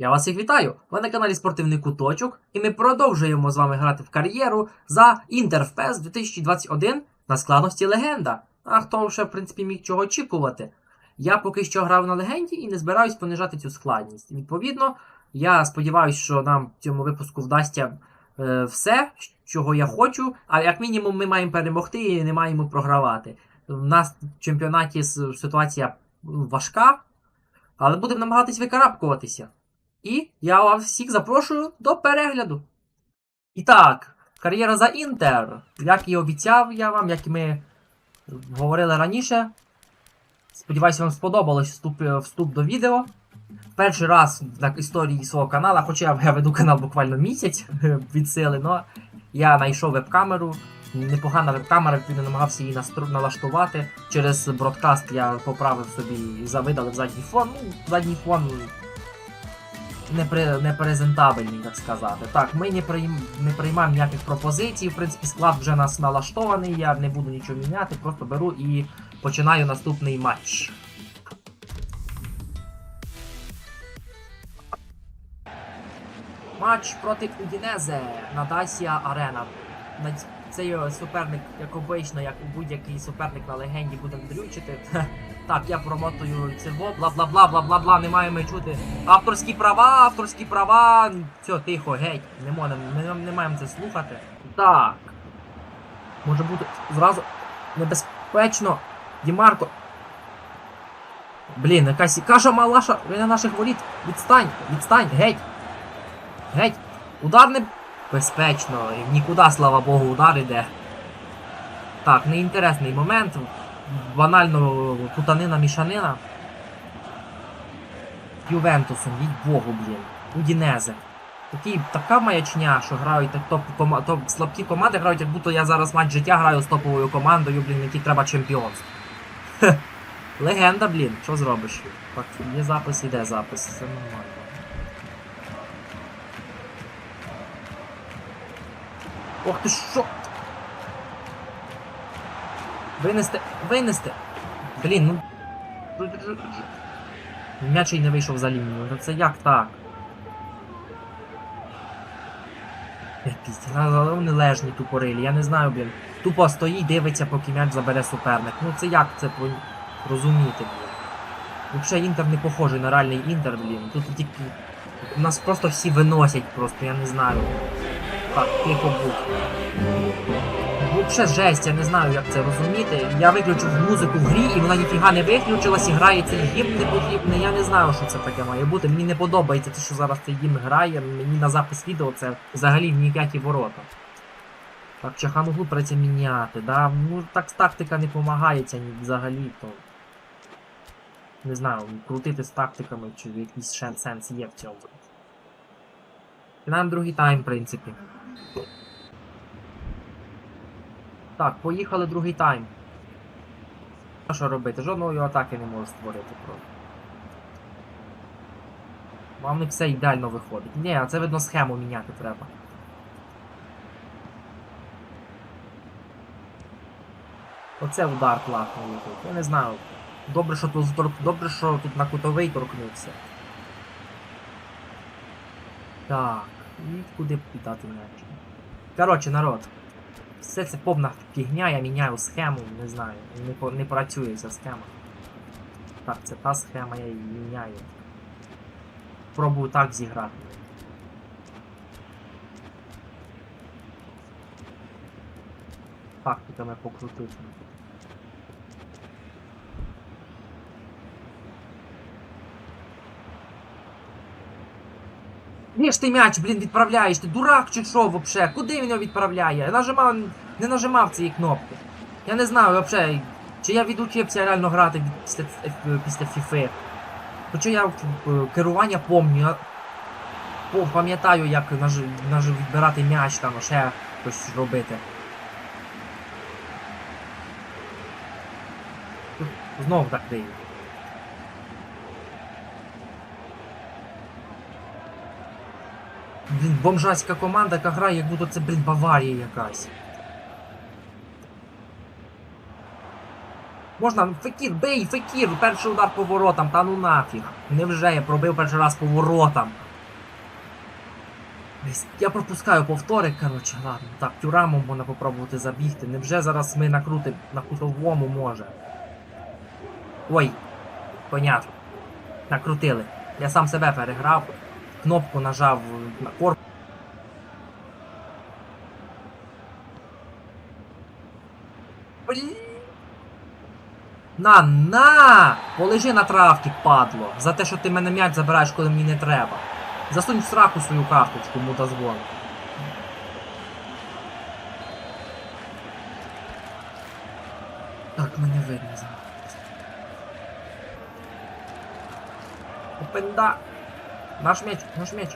Я вас всіх вітаю! Ви на каналі Спортивний Куточок, і ми продовжуємо з вами грати в кар'єру за Інтер в 2021 на складності легенда. А хто вже, в принципі, міг чого очікувати. Я поки що грав на легенді і не збираюсь понижати цю складність. Відповідно, я сподіваюся, що нам в цьому випуску вдасться е, все, чого я хочу, а як мінімум ми маємо перемогти і не маємо програвати. У нас в чемпіонаті ситуація важка, але будемо намагатись викарабкуватися. І я вас всіх запрошую до перегляду. І так, кар'єра за Інтер. Як і обіцяв я вам, як і ми говорили раніше. Сподіваюся, вам сподобалось вступ, вступ до відео. Перший раз на історії свого каналу, хоча я веду канал буквально місяць від сили, але я знайшов веб-камеру. Непогана веб-камера, відповідно намагався її налаштувати. Через бродкаст я поправив собі і завидалив задній фон. Ну, задній фон непрезентабельний, так сказати. Так, ми не, прийм... не приймаємо ніяких пропозицій. В принципі, склад вже нас налаштований, я не буду нічого міняти, просто беру і починаю наступний матч. Матч проти Удінезе на Дасія Арена. Цей суперник, як обично, як у будь-який суперник на легенді будемо дрючити. Так, я промотую цього, бла бла бла бла бла бла, не маємо чути. Авторські права, авторські права. Все, тихо, геть. Не можемо, ми не маємо це слухати. Так. Може бути зразу небезпечно. Дімарко. Блін, якась каша малаша, ви на наших воріт. Відстань, відстань, геть. Геть. Удар не безпечно. І Нікуди, слава Богу, удар іде. Так, неінтересний момент. Банально путанина мішанина. Ювентусом, їй Богу, блін. Удінезе. Такі, така маячня, що грають так топ, кома, топ слабкі команди грають, як будто я зараз матч життя граю з топовою командою, блін, якій треба чемпіонство. Хе. Легенда, блін, що зробиш? Так, є запис, іде запис, все нормально. Ох ти що? Винести, винести! Блін, ну. М'яч і не вийшов за лінію. Ну це як так? Вони лежні тупорилі, я не знаю, блін. Тупо стоїть, дивиться, поки м'яч забере суперник. Ну це як це розуміти, блін? Взагалі інтер не похожий на реальний інтер, блін. Тут тільки. Нас просто всі виносять просто, я не знаю. Так, тихо будь. Ну, ще жесть, я не знаю, як це розуміти. Я виключив музику в грі, і вона ніфіга не виключилась, і грає цей гімн непотрібний. Я не знаю, що це таке має бути. Мені не подобається те, що зараз цей гімн грає. Мені на запис відео це взагалі ні в які ворота. Так, чахануглу придеться міняти, да? Ну так тактика не допомагається взагалі, то. Не знаю, крутити з тактиками, чи якийсь сенс є в цьому. Нам другий тайм, в принципі. Так, поїхали другий тайм. А що робити? Жодної атаки не можу створити просто. Вам не все ідеально виходить. Ні, а це видно схему міняти треба. Оце удар класний виходить. Я не знаю. Добре, що тут. Добре, що тут на кутовий торкнувся. Так, і куди б піддати м'яч? Коротше, народ. Все це повна фігня, я міняю схему, не знаю, не, не працює ця схема. Так, це та схема, я її міняю. Пробую так зіграти. Тактиками покрутити. Ні ж ти м'яч, блін, відправляєш, ти дурак чи що вообще? Куди він його відправляє? Я нажимав, не нажимав цієї кнопки. Я не знаю вообще, чи я відучився реально грати після, після FIFA. Хоча я е, керування помню, пам'ятаю, як наж, відбирати м'яч там, ще щось робити. Тут Знов так дивно. Блін, бомжацька команда, яка грає, як будто це, блін, Баварія якась. Можна, Фекір, бей, Фекір, перший удар по воротам, та ну нафіг. Невже я пробив перший раз по воротам. Я пропускаю повтори, коротше, ладно. Так, тюрамом можна попробувати забігти. Невже зараз ми накрутимо на кутовому може? Ой, понятно. Накрутили. Я сам себе переграв. Кнопку нажав на корпус. На, на! Полежи на травці, падло. За те, що ти мене м'яч забираєш, коли мені не треба. Засунь в сраку свою карточку, мудозвон. Так, мене видно зараз. Опенда! Наш меч, наш меч.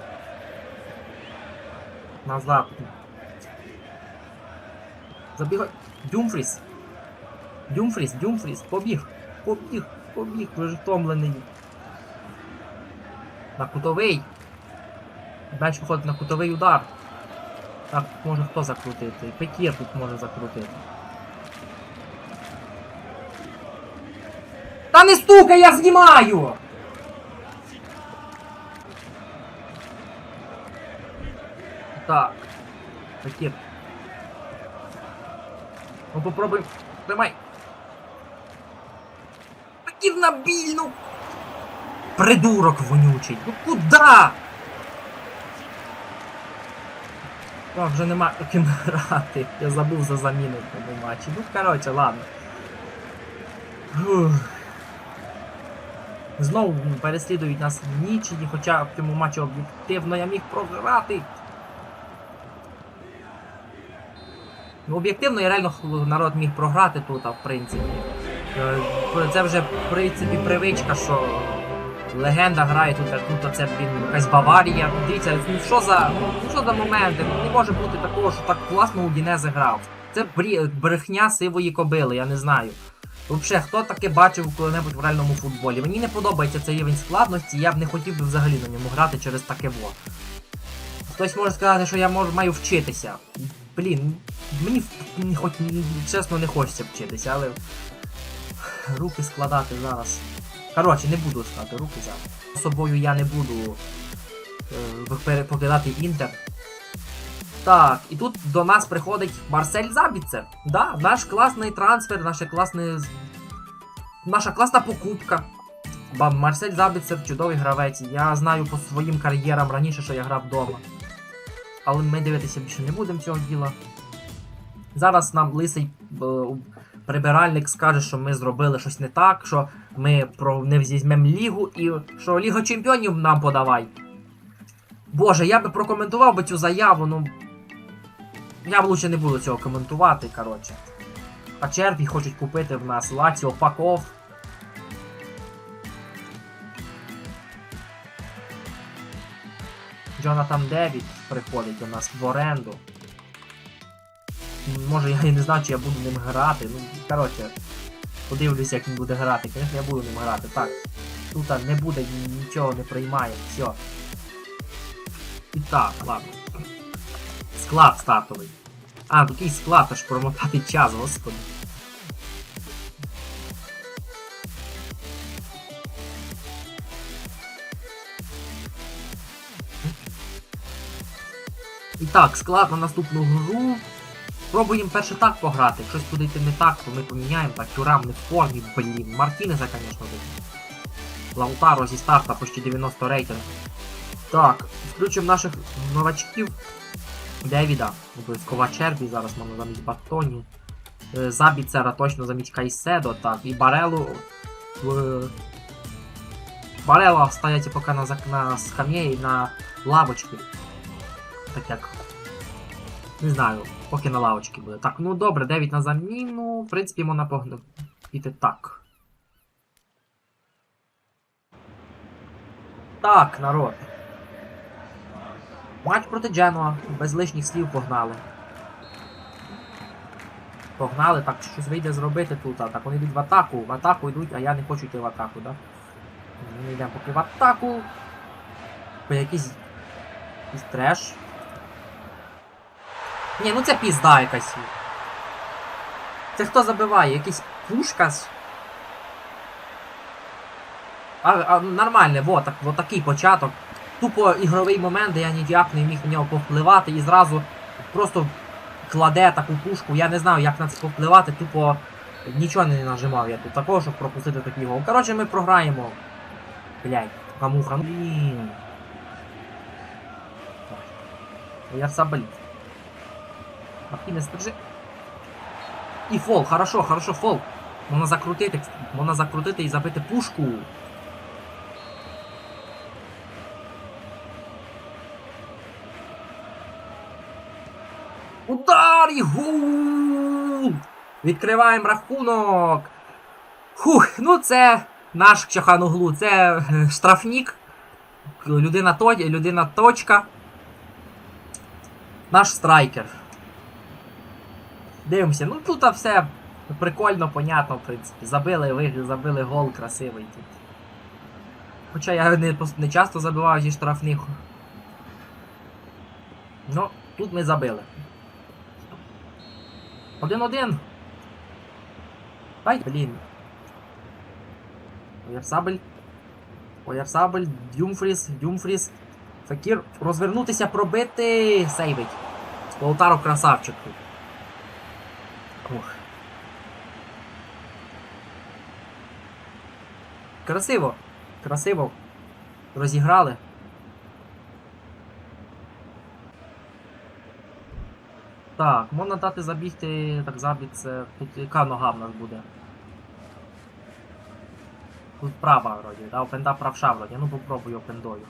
Назад. Забігай. Дюмфріс. Дюмфріс, Дюмфріс, побіг. Побіг, побіг, вже втомлений. На кутовий. Меч виходить на кутовий удар. Так, може хто закрутити? Пекір тут може закрутити. Та не стукай, я знімаю! Пекір. Ну попробуй. Тримай. Пекір на більну. Придурок вонючий. Ну куда? О, вже нема ким грати. Я забув за заміну в тому матчі. Ну, коротше, ладно. Знову переслідують нас нічиї, хоча в цьому матчі об'єктивно я міг програти. Об'єктивно я реально народ міг програти тут, в принципі. Е, Це вже, в принципі, привичка, що легенда грає тут, тут це, блін, якась Баварія. Дивіться, ну що за. Ну що за моменти? Ну, Не може бути такого, що так класно Удінезе грав. Це брехня сивої кобили, я не знаю. Взагалі, хто таке бачив коли-небудь в реальному футболі? Мені не подобається цей рівень складності, я б не хотів би взагалі на ньому грати через таке во. Хтось може сказати, що я можу, маю вчитися. Блін, мені хоч чесно не хочеться вчитися, але. Руки складати зараз. Коротше, не буду складати руки зараз. З собою я не буду е, покидати інтер. Так, і тут до нас приходить Марсель Забіцер. Да, наш класний трансфер, наше класне. з- Наша класна покупка. Ба Марсель Забіцер чудовий гравець. Я знаю по своїм кар'єрам раніше, що я грав вдома. Але ми дивитися більше не будемо цього діла. Зараз нам лисий е, прибиральник скаже, що ми зробили щось не так, що ми не візьмемо лігу і що Ліга Чемпіонів нам подавай. Боже, я би прокоментував би цю заяву, ну. Я б лучше не буду цього коментувати, коротше. А черві хочуть купити в нас Лаціо Паков. Джонатан Девід приходить до нас в оренду. Може я і не знаю, чи я буду ним грати. Ну, коротше, подивлюся, як він буде грати. Звісно, я буду ним грати. Так. Тут не буде, ні- нічого не приймає. Все. І так, ладно. Склад стартовий. А, якийсь склад, аж промотати час, господи. І так, склад на наступну гру. Пробуємо перше так пограти. Якщо буде йти не так, то ми поміняємо. Так, Тюрам не в формі, блін. Мартінеса, звісно, буде. Лаутаро зі старта почти 90 рейтинг. Так, включимо наших новачків. Девіда, обов'язково Чербі, зараз можна замість Баттоні. Е, Забіцера точно замість Кайседо, так, і Барелу. В... Барела стоять поки на, на скам'ї на лавочці. Так як. Не знаю, поки на лавочці буде. Так, ну добре, 9 на заміну. В принципі, можна піти так. Так, народ. Матч проти Дженуа. Без лишніх слів погнали. Погнали, так щось вийде зробити тут. Так вони йдуть в атаку. В атаку йдуть, а я не хочу йти в атаку, да? Ми йдемо поки в атаку. По якийсь. якийсь треш. Ні, ну це пізда якась. Це хто забиває? Якийсь пушкас? А, а нормальне, вот, так, вот такий початок. тупо ігровий момент, де я ніяк не міг на нього повпливати і зразу просто кладе таку пушку. Я не знаю, як на це повпливати, тупо нічого не нажимав я тут такого, щоб пропустити такий гол. Коротше, ми програємо. Блять, камуха. Ну, блін. Я заболів. Мартінес, держи. І фол, хорошо, хорошо, фол. Можна закрутити, можна закрутити і забити пушку. Удар і гол! Відкриваємо рахунок. Хух, ну це наш Чахануглу, це е, штрафнік. Людина, людина точка. Наш страйкер. Дивимося, ну тут все прикольно, понятно, в принципі. Забили вигрів, забили гол красивий тут. Хоча я не, не часто забиваю зі штрафних. Ну, тут ми забили. Один-один. Ай, блін. Оярсабель. Оярсабель, Дюмфріс, Дюмфріс. Факір розвернутися, пробити. Сейвить. Лаутаро красавчик тут. Ух. Красиво. Красиво. Розіграли. Так, можна дати забігти, так забіг це. Тут яка нога в нас буде? Тут права вроді, да? Опенда правша вроді. Ну попробую опендою.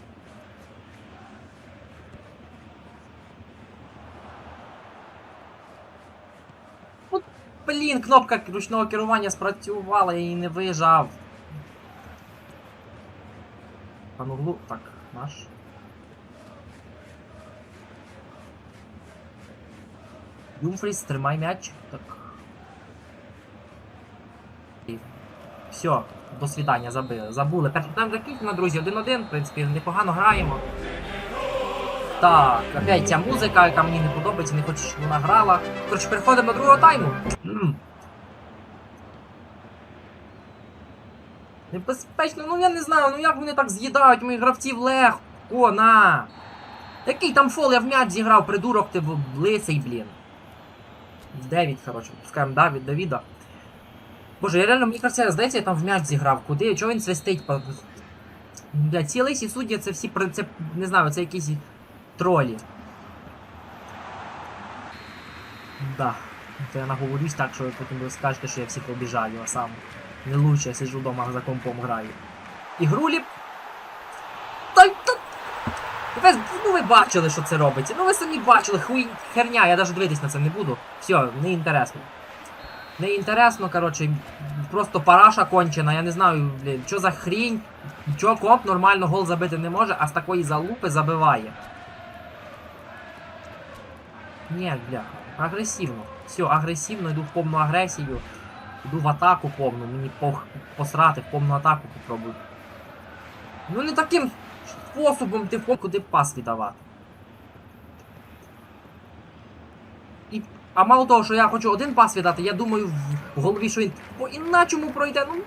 Блін, кнопка ручного керування спрацювала, її не вижав. Пан углу. Так, наш. Юмфріс, тримай м'яч. Так. І Все, до свидання, забили. Забули. Перший тайм закінчено, друзі, 1-1, в принципі, непогано граємо. Так, опять ця музика, яка мені не подобається, не хочу, щоб вона грала. Коротше, переходимо до другого тайму. Небезпечно, ну я не знаю, ну як вони так з'їдають моїх гравців легко, на. Який там фол, я в м'яч зіграв, придурок ти лисий, блін. Девід, коротше, пускаємо Давід, Давіда. Боже, я реально, мені кажеться, здається, я там в м'яч зіграв. Куди? Чого він свистить? Бля, ці лисі судді, це всі, це, не знаю, це якісь тролі. Да. То я наговорюсь так, що ви потім скажете, що я всіх обіжаю, а сам не лучше, я сиджу вдома за компом граю. Ігрулі. Та, та... Ви, ну ви бачили, що це робиться. Ну ви самі бачили, хуй херня, я навіть дивитись на це не буду. Все, не інтересно. Не інтересно, коротше, просто параша кончена, я не знаю, блін, що за хрінь, чого комп нормально гол забити не може, а з такої залупи забиває. Ні, бля, агресивно. Все, агресивно, йду в повну агресію. Йду в атаку повну, мені пох... посрати, в повну атаку попробую. Ну не таким способом ти в куди пас віддавати. І... А мало того, що я хочу один пас віддати, я думаю в- голові, що він по іначому пройде, ну.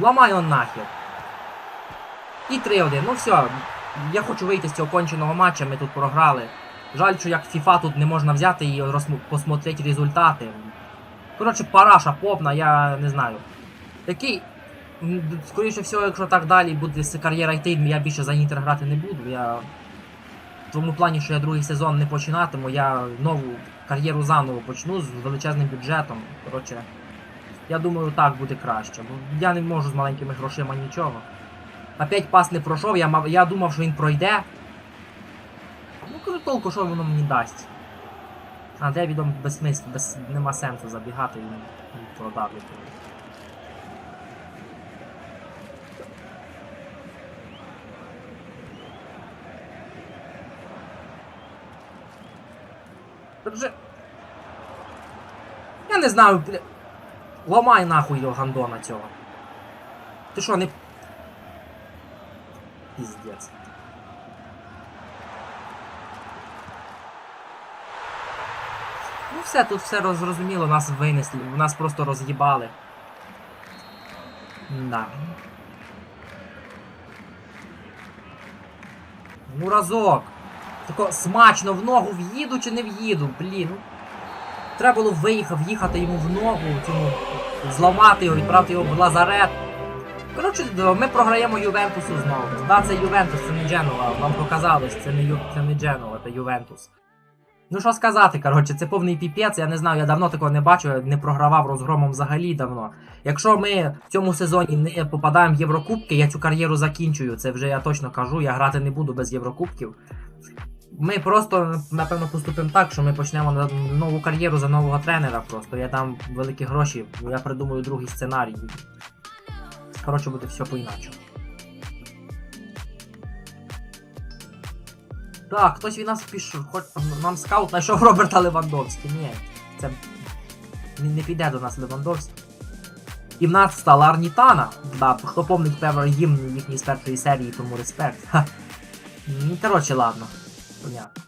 Ламай он нахер. І 3-1. Ну все. Я хочу вийти з цього конченого матча, ми тут програли. Жаль, що як FIFA тут не можна взяти і посмотрети результати. Коротше, параша повна, я не знаю. Такий. Скоріше всього, якщо так далі буде кар'єра йти, я більше за Інтер грати не буду. Я в тому плані, що я другий сезон не починатиму, я нову кар'єру заново почну з величезним бюджетом. Коротше, я думаю, так буде краще. Бо я не можу з маленькими грошима нічого. Опять пас не пройшов, я, мав, я думав, що він пройде. Ну, толку, що воно мені дасть. А Девідом без смислу, без, нема сенсу забігати, він, він продавлює. Вже... Я не знаю, бля... Ламай нахуй його гандона цього. Ти що, не. Піздець. Все, тут все розрозуміло, нас винесли, нас просто роз'їбали. Да. Ну разок. Тако смачно в ногу в'їду чи не в'їду, блін. Треба було виїхав, їхати йому в ногу, цьому, зламати його, відправити його в лазарет. Коротше, ми програємо Ювентусу знову. Да, це Ювентус, це не Дженова. Вам показалось, це не, Ю... це не Дженова, це Ювентус. Ну що сказати, коротше, це повний піпець, я не знаю, я давно такого не бачу, не програвав розгромом взагалі давно. Якщо ми в цьому сезоні не попадаємо в Єврокубки, я цю кар'єру закінчую. Це вже я точно кажу, я грати не буду без Єврокубків. Ми просто, напевно, поступимо так, що ми почнемо нову кар'єру за нового тренера просто. Я дам великі гроші, я придумаю другий сценарій. Коротше, буде все по-іначе. Так, хтось від нас пішов. Хоч нам скаут знайшов Роберта Левандовський. Ні, це не, не піде до нас Левандовський. І в нас стала Арнітана. Да, хто помнить певно гімн їхній з першої серії, тому респект. Ха. Коротше, ладно. Понятно.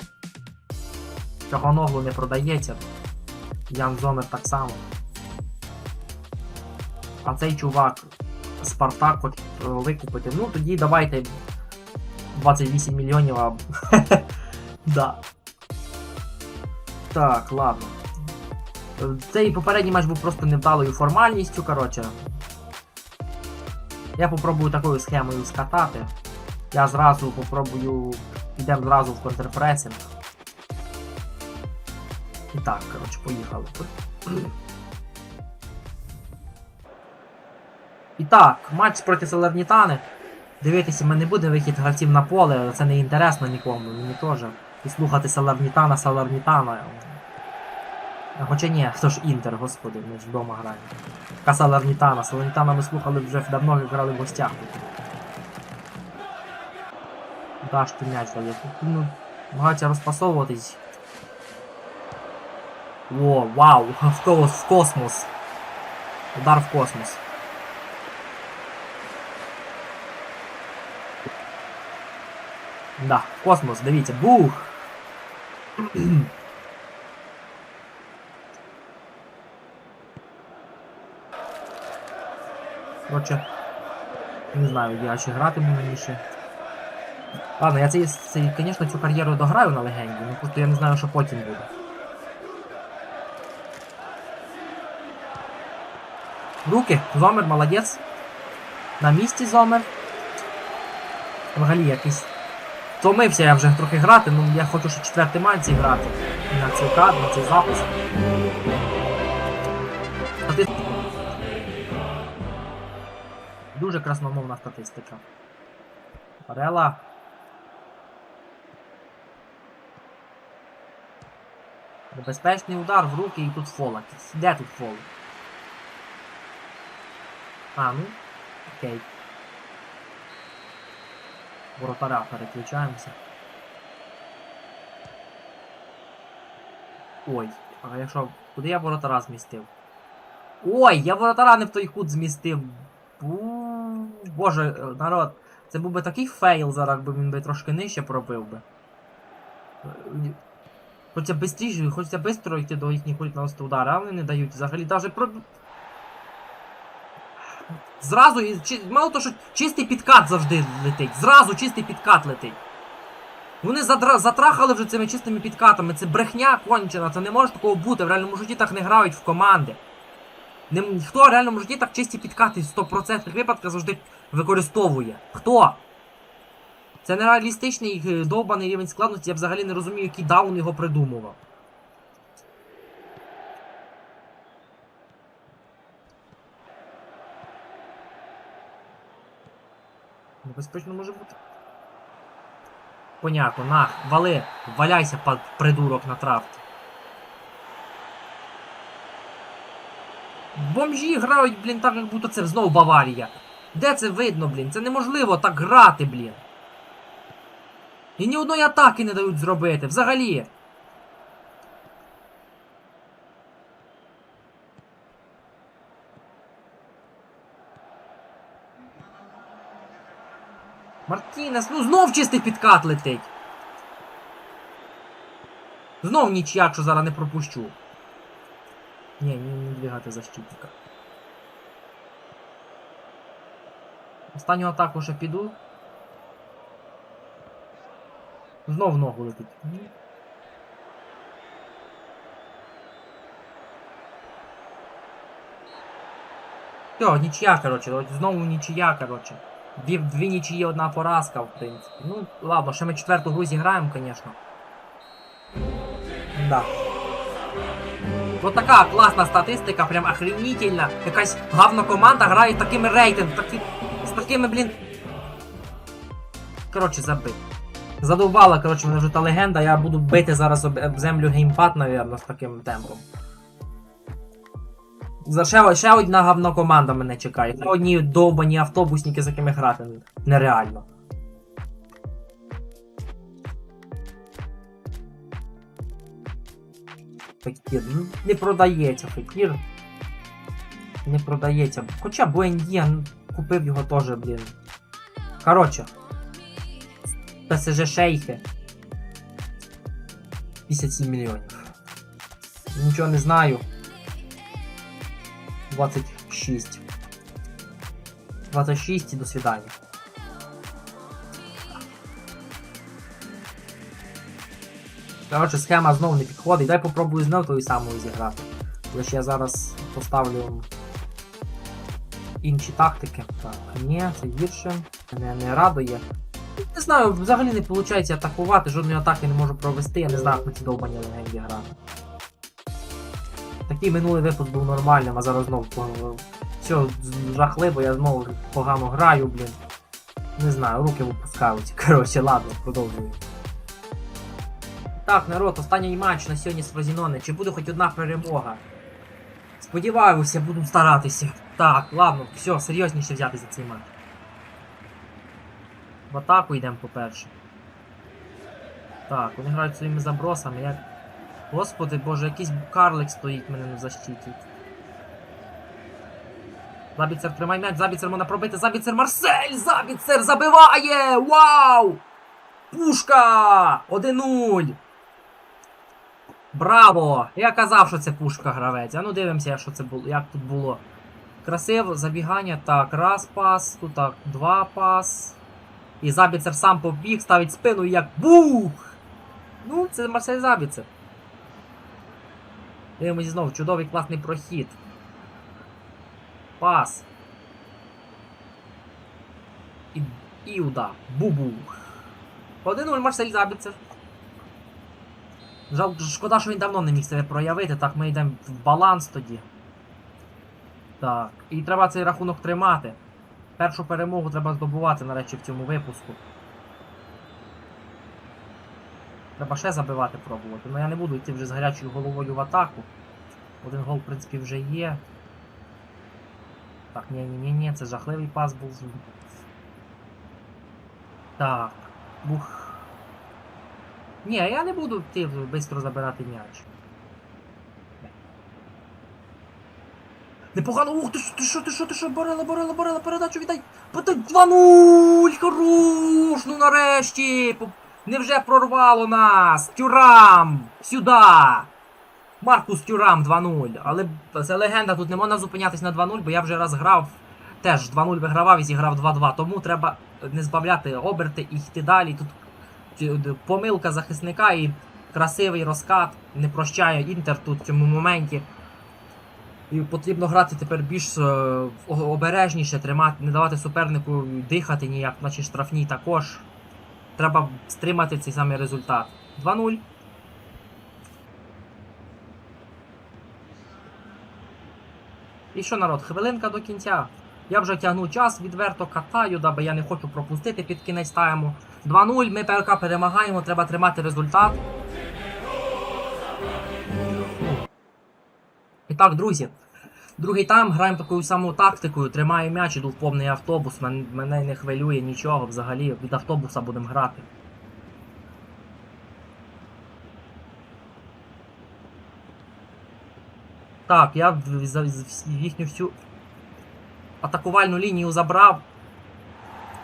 Цього нову не продається. Ян Зомер так само. А цей чувак Спартак хоче е, викупити. Ну тоді давайте 28 мільйонів. А... да. Так, ладно. Цей попередній матч був просто невдалою формальністю, коротше. Я попробую такою схемою скатати. Я зразу попробую. Підемо зразу в контрпресинг. І так, коротше, поїхали. І так, матч проти Салернітани. Дивитися, ми не буде вихід гравців на поле, це не інтересно нікому, мені теж. І слухати Салернітана, Салернітана. А Хоча ні, хто ж Інтер, господи, ми ж вдома граємо. Яка Салернітана? Салернітана ми слухали вже давно, грали в гостях. Даш ти м'яч дає. Ну, намагаються розпасовуватись. О, вау, в космос. Удар в космос. Да, космос, дивіться, бух! Короче, не знаю, я ще гратиму мені ще. Ладно, я цей, цей, звісно, цю кар'єру дограю на легенді, ну просто я не знаю, що потім буде. Руки, Зомер, молодець. На місці Зомер. Взагалі якийсь. Втомився я вже трохи грати, ну я хочу ще четвертий матч грати. На цей кадр, на цей запис. Стати- Дуже красномовна статистика. Барела. Небезпечний удар в руки і тут фол. Де тут фол? А, ну. Окей. Воротаря переключаємося. Ой, а якщо. Куди я воротара змістив? Ой, я воротара не в той кут змістив. Бу- Боже, е, народ, це був би такий фейл зараз, якби він би трошки нижче пробив би. Е, Хочеться бистріше, хочеться швидко йти до їхніх куль наносити удари, а вони не дають взагалі навіть про. Зразу, мало того, що чистий підкат завжди летить. Зразу чистий підкат летить. Вони затрахали вже цими чистими підкатами. Це брехня кончена, це не може такого бути. В реальному житті так не грають в команди. Не... Хто в реальному житті так чисті підкати в 100% випадках завжди використовує? Хто? Це нереалістичний е, довбаний рівень складності, я взагалі не розумію, який даун його придумував. Небезпечно може бути. Понятно, на, вали, валяйся, придурок на трафті. Бомжі грають, блін, так, як будто це знову Баварія. Де це видно, блін? Це неможливо так грати, блін. І ні одної атаки не дають зробити. Взагалі. Мартінес, ну знов чистий підкат летить. Знов нічия, якщо зараз не пропущу. Ні, не двигати защитника. Останню атаку ще піду. Знов ногу летить. Все, нічия, коротше, от знову нічия, коротше. Дві, дві нічиї, одна поразка, в принципі. Ну, ладно, ще ми четверту гру зіграємо, звісно. Да. Вот така класна статистика, прям охренительна. Якась гавна команда грає такими рейтингами, такі, з такими, блін. Коротше, забив. Задовбала, коротше, мене вже та легенда, я буду бити зараз об, землю геймпад, навірно, з таким темпом. Ще, ще одна гавна команда мене чекає. Ще одні довбані автобусники, з якими грати нереально. Фекір. Не продається Фекір. Не продається. Хоча ну, купив його теж, блін. Коротше. ПСЖ шейхи. 57 мільйонів. Нічого не знаю. 26. 26 і до свидання. Коротше, схема знов не підходить. Дай попробую знов тою самою зіграти. Лише я зараз поставлю інші тактики. Так, ні, це гірше. Мене не радує. Не знаю, взагалі не виходить атакувати, жодної атаки не можу провести, я не знаю, як на ці довбані легенді грати. Такий минулий випуск був нормальним, а зараз знов по- все жахливо, я знову погано граю, блін. Не знаю, руки випускаються. Коротше, ладно, продовжую. Так, народ, останній матч на сьогодні з Фразінони. Чи буде хоч одна перемога? Сподіваюся, буду старатися. Так, ладно, все, серйозніше взяти за цей матч. В атаку йдемо, по-перше. Так, вони грають своїми забросами. Я... Господи боже, якийсь карлик стоїть мене на защиті. Забіцер, тримай м'яч, Забіцер можна пробити, Забіцер Марсель! Забіцер забиває! Вау! Пушка! 1-0! Браво! Я казав, що це пушка гравець. А ну дивимося, що це було, як тут було. Красиво, забігання. Так, раз пас, тут так, два пас. І Забіцер сам побіг, ставить спину і як бух! Ну, це Марсель Забіцер. Дивимось знову, чудовий класний прохід. Пас. І, і удар. Бу-бух. 1-0 Марсель Забіцер. Жал, шкода, що він давно не міг себе проявити, так ми йдемо в баланс тоді. Так. І треба цей рахунок тримати. Першу перемогу треба здобувати, нарешті, в цьому випуску. Треба ще забивати пробувати. Ну я не буду йти вже з гарячою головою в атаку. Один гол, в принципі, вже є. Так, ні, ні, ні, ні, це жахливий пас був. Так. Бух. Ні, я не буду йти швидко забирати м'яч. Непогано, ух, ти що, ти що, ти що, ти що, Борела, Борела, Борела, передачу віддай! Подай 2-0! Хорош! Ну нарешті! Невже прорвало нас? Тюрам! Сюди! Маркус Тюрам 2-0. Але це легенда, тут не можна зупинятись на 2-0, бо я вже раз грав, теж 2-0 вигравав і зіграв 2-2. Тому треба не збавляти оберти і йти далі. Тут помилка захисника і красивий розкат не прощає Інтер тут в цьому моменті. І потрібно грати тепер більш е, обережніше, тримати, не давати супернику дихати ніяк, наче штрафній також. Треба стримати цей самий результат. 2-0. І що, народ, хвилинка до кінця. Я вже тягну час, відверто катаю, даби я не хочу пропустити під кінець тайму. 2-0, ми ПРК перемагаємо, треба тримати результат. І так, друзі, другий тайм граємо такою самою тактикою, тримаю м'яч, іду в повний автобус, мене не хвилює нічого взагалі, від автобуса будемо грати. Так, я їхню всю атакувальну лінію забрав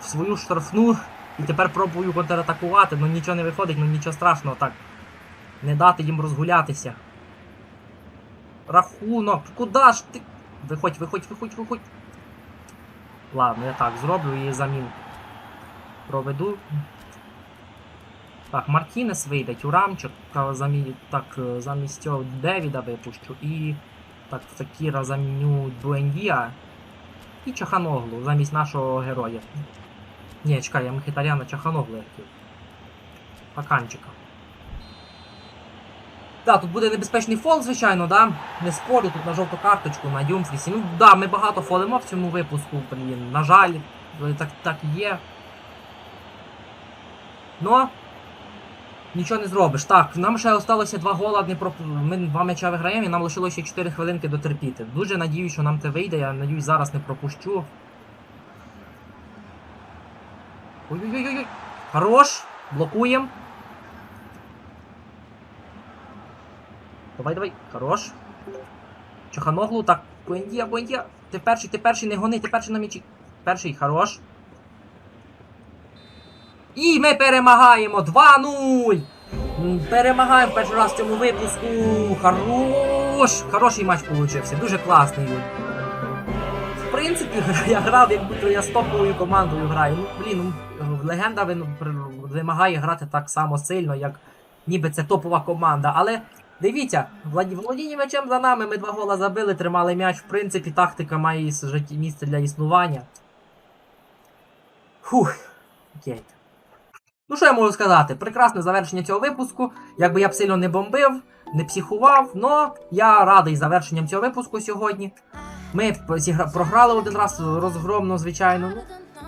в свою штрафну і тепер пробую контратакувати, ну нічого не виходить, ну нічого страшного, так. Не дати їм розгулятися. Рахунок, куди ж ти? Виходь, виходь, виходь, виходь. Ладно, я так зроблю і замін проведу. Так, Мартінес вийде, Тюрамчик, замі... так, е, замість цього Девіда випущу і. Так, Фекіра заміню Дуендія і Чаханоглу замість нашого героя. Ні, чекай, я Мхитаряна Чаханоглу я хотів. Паканчика. Так, тут буде небезпечний фол, звичайно, да? Не спорю, тут на жовту карточку, на Юмфрісі. Ну да, ми багато фолимо в цьому випуску, блін. На жаль, так, так є. Но нічого не зробиш. Так, нам ще залишилося два гола, не проп... ми два м'яча виграємо і нам лишилося ще 4 хвилинки дотерпіти. Дуже надіюсь, що нам це вийде, я надіюсь, зараз не пропущу. Ой-ой-ой-ой. Хорош! Блокуємо. Давай, давай, хорош. Чаханоглу, так, Буендія, Буендія. Ти перший, ти перший, не гони, ти перший на м'ячі. Перший, хорош. І ми перемагаємо 2-0! Перемагаємо перший раз в цьому випуску. Хорош! Хороший матч получився, дуже класний. В принципі, я грав, як будто я з топовою командою граю. Ну, блін, ну, легенда вимагає грати так само сильно, як ніби це топова команда. Але дивіться, володіння м'ячем за нами, ми два гола забили, тримали м'яч. В принципі, тактика має місце для існування. Фух, окей. Ну, що я можу сказати? Прекрасне завершення цього випуску. Якби я б сильно не бомбив, не психував, но я радий завершенням цього випуску сьогодні. Ми програли один раз розгромно, звичайно. Ну,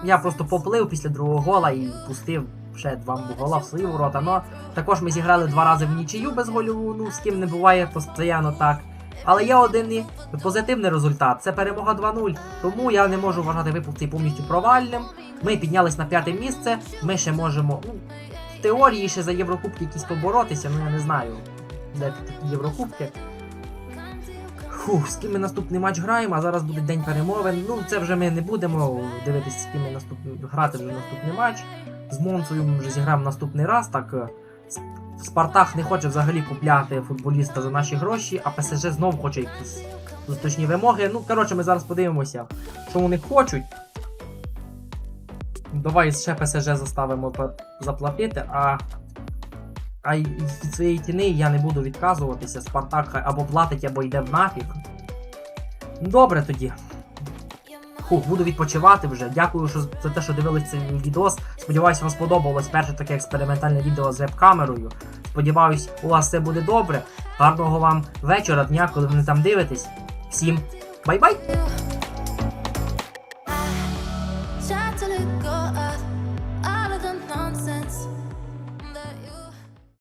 я просто поплив після другого гола і пустив ще два гола в свої ворота. Но також ми зіграли два рази в нічию без голю, ну з ким не буває постійно так. Але є один позитивний результат. Це перемога 2-0. Тому я не можу вважати випуск цей повністю провальним. Ми піднялись на п'яте місце. Ми ще можемо ну, в теорії ще за Єврокубки якісь поборотися, ну я не знаю, де такі Єврокубки. Фух, з ким ми наступний матч граємо, а зараз буде день перемовин. Ну, це вже ми не будемо дивитися, з ким ми наступний, грати вже наступний матч. З Монцею ми вже зіграємо наступний раз. Так е, Спартак не хоче взагалі купляти футболіста за наші гроші, а ПСЖ знов хоче якісь точні вимоги. Ну, коротше, ми зараз подивимося, що вони хочуть. Давай ще ПСЖ заставимо заплатити, а. А від своєї ціни я не буду відказуватися. Спартак або платить, або йде в нафіг. Добре тоді. Хух, буду відпочивати вже. Дякую що, за те, що дивились цей відос. Сподіваюсь, вам сподобалось перше таке експериментальне відео з веб-камерою. Сподіваюсь, у вас все буде добре. Гарного вам вечора, дня, коли ви там дивитесь. Всім бай-бай!